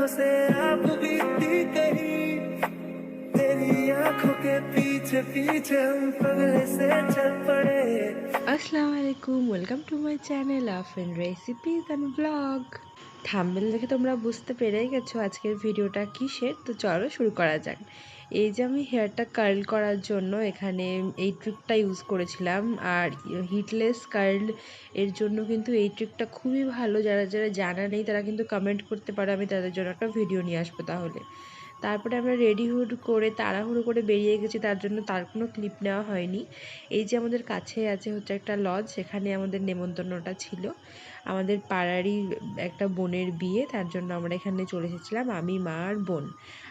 आँखों से आप बीती कहीं तेरी आँखों के पीछे पीछे हम पगले से चल पड़े। আসসালামু আলাইকুম welcome to my channel of and recipes and blog thumbnail দেখে তোমরা বুঝতে পেরেই গেছো আজকের ভিডিওটা কিসের? তো চলো শুরু করা যাক। এই যে আমি হেয়ারটা কার্ল করার জন্য এখানে এই ট্রিকটা ইউজ করেছিলাম। আর হিটলেস কার্ল এর জন্য কিন্তু এই ট্রিকটা খুবই ভালো। যারা যারা জানা নেই তারা কিন্তু কমেন্ট করতে পারে, আমি তাদের জন্য একটা ভিডিও নিয়ে আসব তাহলে। তারপরে আমরা রেডি হুড করে, তাড়াহুড়ো করে বেরিয়ে গেছি, তার জন্য তার কোনো ক্লিপ নেওয়া হয়নি। এই যে আমাদের কাছে আছে হচ্ছে একটা লজ সেখানে আমাদের নেমন্তন্নটা ছিল। আমাদের পাড়ারই একটা বোনের বিয়ে, তার জন্য আমরা এখানে চলে এসেছিলাম, আমি, মা আর বোন।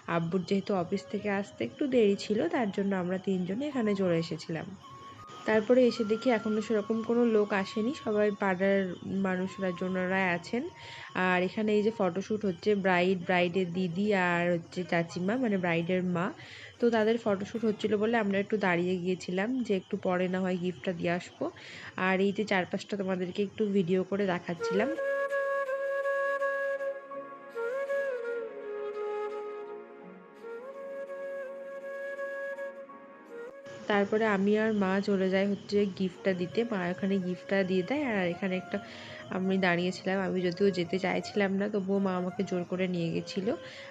আব্বুর যেহেতু অফিস থেকে আসতে একটু দেরি ছিল, তার জন্য আমরা তিনজনে এখানে চলে এসেছিলাম। তারপরে এসে দেখি এখনও সেরকম কোনো লোক আসেনি। সবাই পাড়ার মানুষরা জনারা আছেন। আর এখানে এই যে ফটোশ্যুট হচ্ছে ব্রাইড, ব্রাইডের দিদি আর হচ্ছে চাচিমা মানে ব্রাইডের মা। তো তাদের ফটোশ্যুট হচ্ছিল বলে আমরা একটু দাঁড়িয়ে গিয়েছিলাম যে একটু পরে না হয় গিফটটা দিয়ে আসব। আর এই যে চারপাশটা তোমাদেরকে একটু ভিডিও করে দেখাচ্ছিলাম। তারপরে আমি আর মা চলে যাই হচ্ছে গিফটটা দিতে। মা ওখানে গিফটটা দিয়ে দেয় আর এখানে একটা আমি দাঁড়িয়েছিলাম আমি যদিও যেতে চাইছিলাম না, তবুও মা আমাকে জোর করে নিয়ে গেছিল।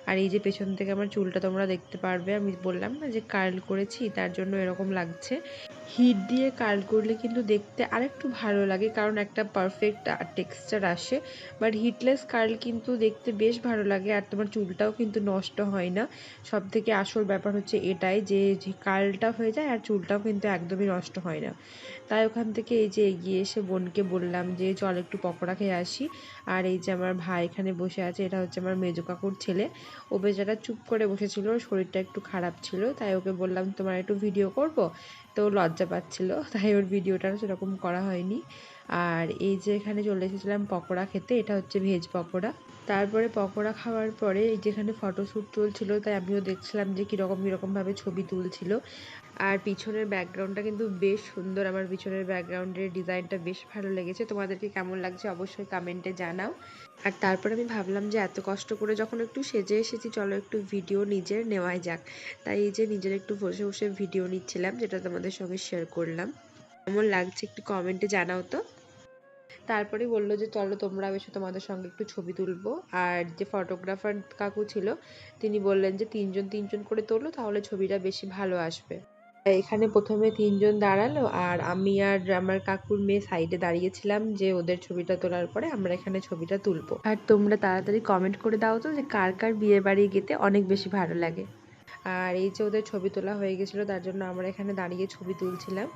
আর এই যে পেছন থেকে আমার চুলটা তোমরা দেখতে পারবে, আমি বললাম না যে কার্ল করেছি, তার জন্য এরকম লাগছে। হিট দিয়ে কার্ল করলে কিন্তু দেখতে আরেকটু ভালো লাগে, কারণ একটা পারফেক্ট টেক্সচার আসে। বাট হিটলেস কার্ল কিন্তু দেখতে বেশ ভালো লাগে আর তোমার চুলটাও কিন্তু নষ্ট হয় না। সব থেকে আসল ব্যাপার হচ্ছে এটাই যে কার্লটা হয়ে যায় আর চুলটাও কিন্তু একদমই নষ্ট হয় না। তাই ওখান থেকে এই যে এগিয়ে এসে বোনকে বললাম যে, চল একটু পকোড়া খেয়ে আসি। আর এই যে আমার ভাই এখানে বসে আছে, এটা হচ্ছে আমার মেজো কাকুর ছেলে। ও বেচারা চুপ করে বসেছিল, শরীরটা একটু খারাপ ছিল। তাই ওকে বললাম, তোমার একটু ভিডিও করব? তো লজ্জা পাচ্ছিল, তাই ওর ভিডিওটা সেরকম করা হয়নি। আর এই যে এখানে চলে এসেছিলাম পকোড়া খেতে, এটা হচ্ছে ভেজ পকোড়া। তারপরে পকোড়া খাওয়ার পরে এই যেখানে ফটোশ্যুট চলছিল, তাই আমিও দেখছিলাম যে কীরকম কীরকমভাবে ছবি তুলছিল। আর পিছনের ব্যাকগ্রাউন্ডটা কিন্তু বেশ সুন্দর। আমার পিছনের ব্যাকগ্রাউন্ডের ডিজাইনটা বেশ ভালো লেগেছে। তোমাদেরকে কেমন লাগছে অবশ্যই কমেন্টে জানাও। আর তারপরে আমি ভাবলাম যে এত কষ্ট করে যখন একটু সেজে এসেছি, চলো একটু ভিডিও নিজের নেওয়াই যাক। তাই এই যে নিজের একটু বসে বসে ভিডিও নিচ্ছিলাম, যেটা তোমাদের সঙ্গে শেয়ার করলাম। কেমন লাগছে একটু কমেন্টে জানাও তো। তারপরে বলল যে, চলো তোমরা এসে তোমাদের সঙ্গে একটু ছবি তুলবো। আর যে ফটোগ্রাফার কাকু ছিল, তিনি বললেন যে, তিনজন তিনজন করে তোলো, তাহলে ছবিটা বেশি ভালো আসবে। এখানে প্রথমে তিনজন দাঁড়াল আর আমি আর আমার কাকুর মেয়ে সাইডে দাঁড়িয়েছিলাম যে ওদের ছবিটা তোলার পরে আমরা এখানে ছবিটা তুলবো। আর তোমরা তাড়াতাড়ি কমেন্ট করে দাও তো যে কার কার বিয়ে বাড়ি গেতে অনেক বেশি ভালো লাগে। আর এই যে ওদের ছবি তোলা হয়ে গেছিল, তার জন্য আমরা এখানে দাঁড়িয়ে ছবি তুলছিলাম।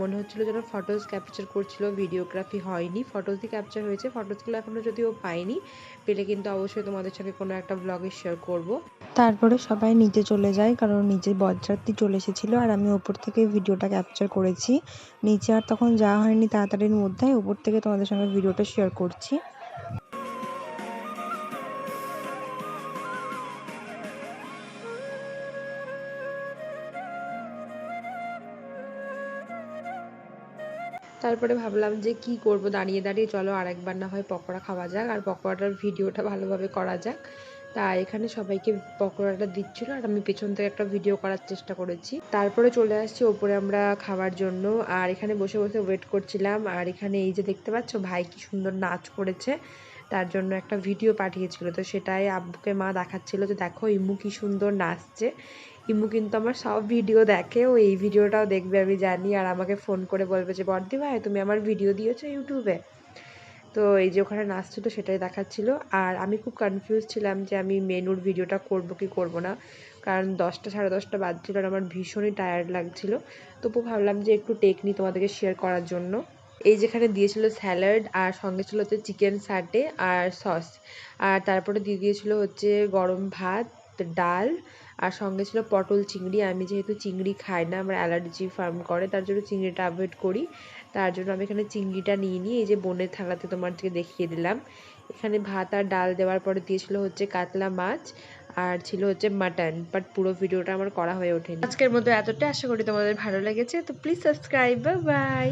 মনে হচ্ছিল যেন ফটোজ ক্যাপচার করছিল ভিডিওগ্রাফি হয়নি। ফটোজই ক্যাপচার হয়েছে ফটোজগুলো এখনও যদিও পাইনি, পেলে কিন্তু অবশ্যই তোমাদের সঙ্গে কোনো একটা ব্লগে শেয়ার করব। তারপরে সবাই নিচে চলে যায়, কারণ নিচে বরযাত্রী চলে এসেছিল, আর আমি ওপর থেকে ভিডিওটা ক্যাপচার করেছি। নিচে আর তখন যাওয়া হয়নি তাড়াতাড়ির মধ্যে ওপর থেকে তোমাদের সঙ্গে ভিডিওটা শেয়ার করছি। তারপরে ভাবলাম যে কি করব? দাঁড়িয়ে দাঁড়িয়ে চলো আর একবার না হয় পকোড়া খাওয়া যাক। আর পকোড়াটার ভিডিওটা ভালোভাবে করা যাক। তা এখানে সবাইকে পকোড়াটা দিচ্ছিল আর আমি পেছন থেকে একটা ভিডিও করার চেষ্টা করেছি। তারপরে চলে আসছি ওপরে আমরা খাওয়ার জন্য। আর এখানে বসে বসে ওয়েট করছিলাম। আর এখানে এই যে দেখতে পাচ্ছ, ভাই কি সুন্দর নাচ করেছে। তার জন্য একটা ভিডিও পাঠিয়েছিল। তো সেটাই আব্বুকে মা দেখাচ্ছিল যে দেখো ইমু কি সুন্দর নাচছে। ইমু কিন্তু আমার সব ভিডিও দেখে, ও এই ভিডিওটাও দেখবে, আমি জানি। আর আমাকে ফোন করে বলবে যে বর্দি ভাই, তুমি আমার ভিডিও দিয়েছ ইউটিউবে? তো এই যে ওখানে নাচছিল, সেটাই দেখাচ্ছিল। আর আমি খুব কনফিউজ ছিলাম যে আমি মেনুর ভিডিওটা করব কি করব না। কারণ দশটা, সাড়ে দশটা বাজছিল আর আমার ভীষণই টায়ার্ড লাগছিল। তবু ভাবলাম যে একটু টেকনি তোমাদেরকে শেয়ার করার জন্য। এই যেখানে দিয়েছিল স্যালাড আর সঙ্গে ছিল হচ্ছে চিকেন সাটে আর সস আর তারপরে দিয়ে দিয়েছিল হচ্ছে গরম ভাত, ডাল আর সঙ্গে ছিল পটল চিংড়ি। আমি যেহেতু চিংড়ি খাই না, আমার অ্যালার্জি ফার্ম করে, তার জন্য চিংড়িটা অ্যাভয়েড করি। তার জন্য আমি এখানে চিংড়িটা নিয়ে নিই, এই যে বোনের থালাতে তোমাদেরকে দেখিয়ে দিলাম। এখানে ভাত আর ডাল দেওয়ার পরে দিয়েছিল হচ্ছে কাতলা মাছ আর ছিল হচ্ছে মাটন বাট পুরো ভিডিওটা আমার করা হয়ে ওঠেনি। আজকের মতো এতটা আশা করি তোমাদের ভালো লেগেছে, তো প্লিজ সাবস্ক্রাইব বাই